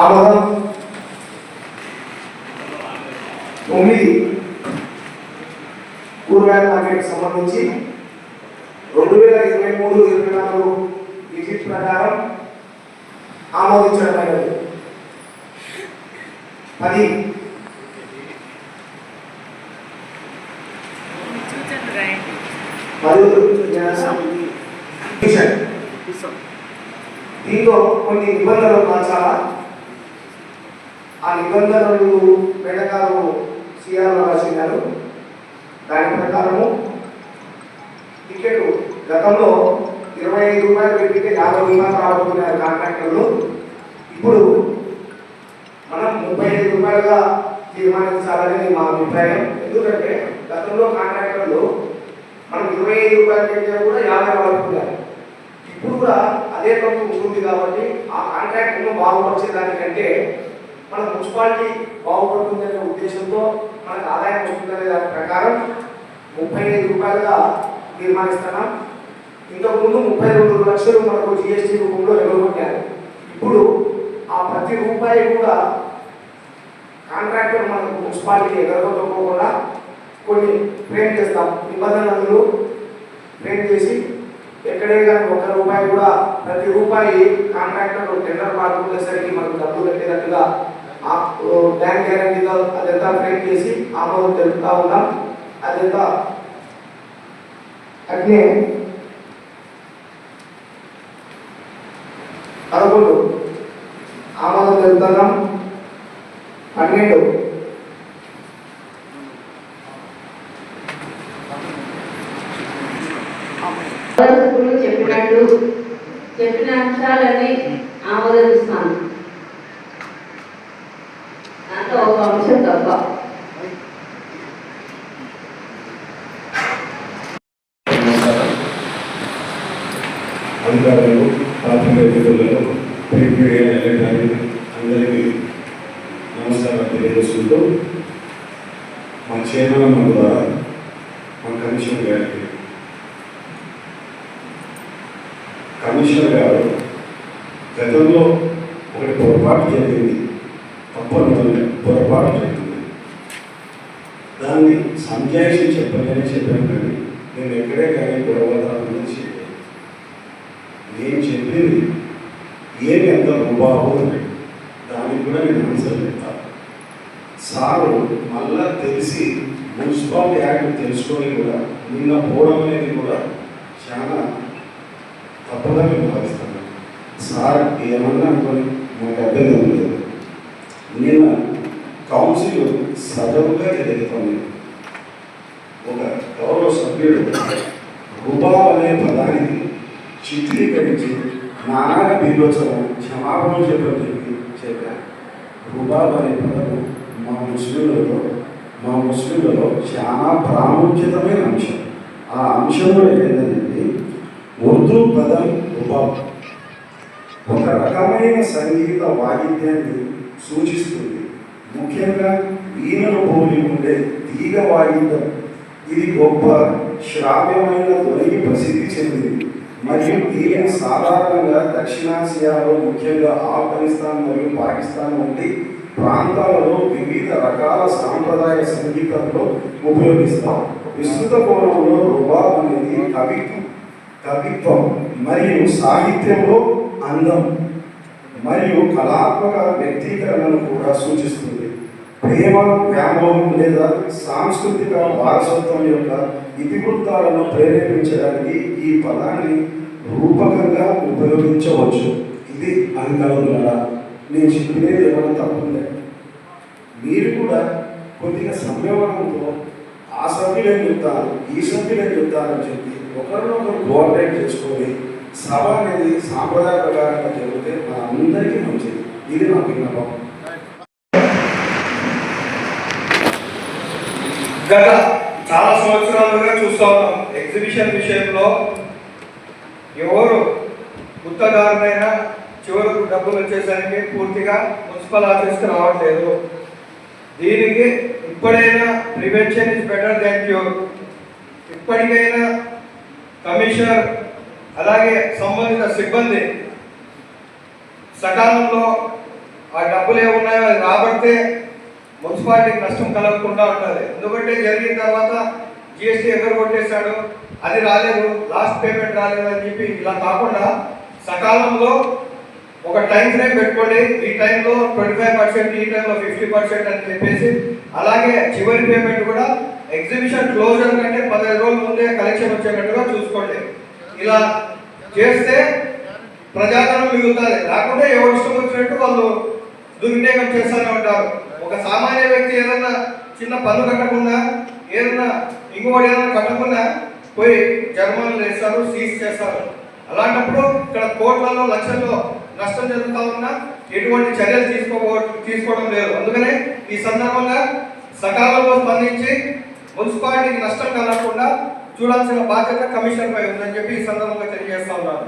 ఆమోదం తొమ్మిది కూరగాయల మార్కెట్ సంబంధించి రెండు వేల ఇరవై మూడు ఇరవై నాలుగు విజిట్ ప్రకారం ఆమోదించడమైనది పది. దీంతో కొన్ని నిబంధనలు మార్చాలా? ఆ నిబంధనలు వెనకాలు సిఆర్ రాసినారు దాని ప్రకారము టికెట్ గతంలో ఇరవై ఐదు రూపాయలు పెట్టితే యాభై రూపాయలు రాబోతున్నారు కాంట్రాక్టర్లు ఇప్పుడు మనం ముప్పై ఐదు రూపాయలుగా తీర్మానించాలనేది మా అభిప్రాయం. ఎందుకంటే గతంలో కాంట్రాక్టర్లు మనం ఇరవై ఐదు రూపాయలు పెట్టినా కూడా యాభై పడుతున్నారు ఇప్పుడు కూడా అదే తప్పు ఉంటుంది కాబట్టి ఆ కాంట్రాక్ట్ను బాగుపరిచేదానికంటే మన మున్సిపాలిటీ బాగుపడుతుందనే ఉద్దేశంతో మనకు ఆదాయం వస్తుందనే దాని ప్రకారం ముప్పై ఐదు రూపాయలుగా తీర్మానిస్తున్నాం. ఇంతకుముందు ముప్పై రెండు లక్షలు మనకు జిఎస్టీ రూపంలో ఎగరగొట్టారు. ఇప్పుడు ఆ ప్రతి రూపాయి కూడా కాంట్రాక్టర్ మనకు మున్సిపాలిటీ ఎగరగొట్టకుండా కొన్ని ఫ్రేమ్ చేస్తాం. నిబంధనలు ఫ్రేమ్ చేసి ఎక్కడే కానీ ఒక్క రూపాయి కూడా ప్రతి రూపాయి కాంట్రాక్టర్ టెండర్ పాల్గొనేసరికి మనకు డబ్బులు కట్టేటట్టుగా బ్యాంక్ గ్యారంటీతో అదంతా ఫ్రేమ్ చేసి ఆమోదం తెలుపుతా ఉన్నాం. అదంతా అట్నే పదకొండు. ఆమోదం తెలుపుతున్నాం పన్నెండు. చెప్పినట్టు చెప్పిన అంశాలన్నీ ఆమోదిస్తాను ఒక అంశం తప్ప అధికారులు ప్రాథమిక ప్రింట్ మీడియా ఎలక్ట్రానిక్ అందరికీ నమస్కారం తెలియజేసుకుంటూ మా చైర్మన్ ద్వారా మా కమిషనర్ గారికి. కమిషనర్ గారు గతంలో ఒకటి పొరపాటు జరిగింది. తప్పనిసరి పొరపాటు. దాన్ని సంజాయిషి చెప్పలేని చెప్పాను. కానీ నేను ఎక్కడే కానీ గొడవదారులు చేయలేదు. నేను చెప్పింది ఏమి ఎంత రుబాబు అని దానికి కూడా నేను ఆన్సర్ చెప్తాను సారు మళ్ళా తెలిసి మున్సిపాలిటీ యాక్ట్ తెలుసుకొని కూడా నిన్న పోవడం అనేది కూడా చాలా తప్పదని భావిస్తాను. సార్ ఏమన్నా అనుకోని నాకు అభ్యంతరం లేదు నిన్న కౌన్సిల్ సజవుగా జరుగుతుంది ఒక గౌరవ సభ్యుడు రూపా అనే పదానికి చిత్రీకరించి నానా బీభత్సవం క్షమాపణ చెప్పడం చెప్పి చెప్పారు. రుబాబ్ అనే పదము మా ముస్లింలలో మా ముస్లింలలో చాలా ప్రాముఖ్యతమైన అంశం. ఆ అంశంలో ఏంటంటే ఉర్దూ పదం రుబాబ్ ఒక రకమైన సంగీత వాయిద్యాన్ని సూచిస్తుంది. ముఖ్యంగా వీణను పోలి ఉండే తీగ వాయిద్యం ఇది గొప్ప శ్రావ్యమైన ధ్వని ప్రసిద్ధి చెందింది. మరియు దీనిని సాధారణంగా దక్షిణాసియాలో ముఖ్యంగా ఆఫ్ఘనిస్తాన్ మరియు పాకిస్తాన్ వంటి ప్రాంతాలలో వివిధ రకాల సాంప్రదాయ సంగీతంలో ఉపయోగిస్తాం. విస్తృత కోణంలో రుబాబ్ అనేది కవిత్వం కవిత్వం మరియు సాహిత్యంలో అందం మరియు కళాత్మక వ్యక్తీకరణను కూడా సూచిస్తుంది. ప్రేమ వ్యామోహం లేదా సాంస్కృతిక వారసత్వం యొక్క ఇతివృత్తాలను ప్రేరేపించడానికి ఈ పదాన్ని రూపకంగా ఉపయోగించవచ్చు. ఇది అంకలం ద్వారా. నేను చెప్పినది ఏమైనా తప్పుందే? మీరు కూడా కొద్దిగా సంయమనంతో ఆ సభ్యులని చెప్తారు ఈ సభ్యులని చెప్తారని చెప్పి ఒకరినొకరు కోఆర్డినేట్ చేసుకొని సభ అనేది సాంప్రదాయ ప్రకారంగా జరిగితే మన అందరికీ మంచిది. ఇది నా నమ్మకం గత చాలా సంవత్సరాలుగా చూస్తూ ఉన్నాం. ఎగ్జిబిషన్ విషయంలో ఎవరు గుత్తదారునైనా చివరకు డబ్బులు వచ్చేసరికి పూర్తిగా మున్సిపల్ ఆఫీస్కి రావట్లేదు. దీనికి ఇప్పుడైనా prevention is better than cure ఇప్పటికైనా కమిషనర్ అలాగే సంబంధిత సిబ్బంది సకాలంలో ఆ డబ్బులు ఏమున్నాయో అది రాబడితే మున్సిపాలిటీకి నష్టం కలగకుండా ఉంటుంది ఎందుకంటే జరిగిన తర్వాత జిఎస్టీ ఎవరు కొట్టేశాడు అది రాలేదు లాస్ట్ పేమెంట్ రాలేదు అని చెప్పి ఇలా కాకుండా సకాలంలో ఒక టైం ఫ్రేమ్ పెట్టుకోండి. ఈ టైంలో ట్వంటీ ఫైవ్ పర్సెంట్ ఈ టైంలో ఫిఫ్టీ పర్సెంట్ అని చెప్పేసి అలాగే చివరి పేమెంట్ కూడా ఎగ్జిబిషన్ క్లోజర్ కంటే పదిహేను రోజుల ముందే కలెక్షన్ వచ్చేటట్టుగా చూసుకోండి. ఇలా చేస్తే ప్రజాధనం మిగులుతుంది. లేకుంటే ఎవరు ఇష్టం వచ్చినట్టు వాళ్ళు దుర్వినియోగం చేస్తూనే ఉంటారు. ఒక సామాన్య వ్యక్తి ఏదైనా చిన్న పన్ను కట్టకుండా ఏదైనా ఇంకోటి ఏదైనా కట్టకుండా పోయి జరిమానాలు వేస్తారు సీజ్ చేస్తారు. అలాంటప్పుడు ఇక్కడ కోట్లలో లక్షల్లో నష్టం జరుగుతూ ఉన్నా ఎటువంటి చర్యలు తీసుకోబో తీసుకోవడం లేదు. అందుకనే ఈ సందర్భంగా సకాలంలో స్పందించి మున్సిపాలిటీకి నష్టం కలగకుండా చూడాల్సిన బాధ్యత కమిషన్ పై ఉందని చెప్పి ఈ సందర్భంగా తెలియజేస్తా ఉన్నాను.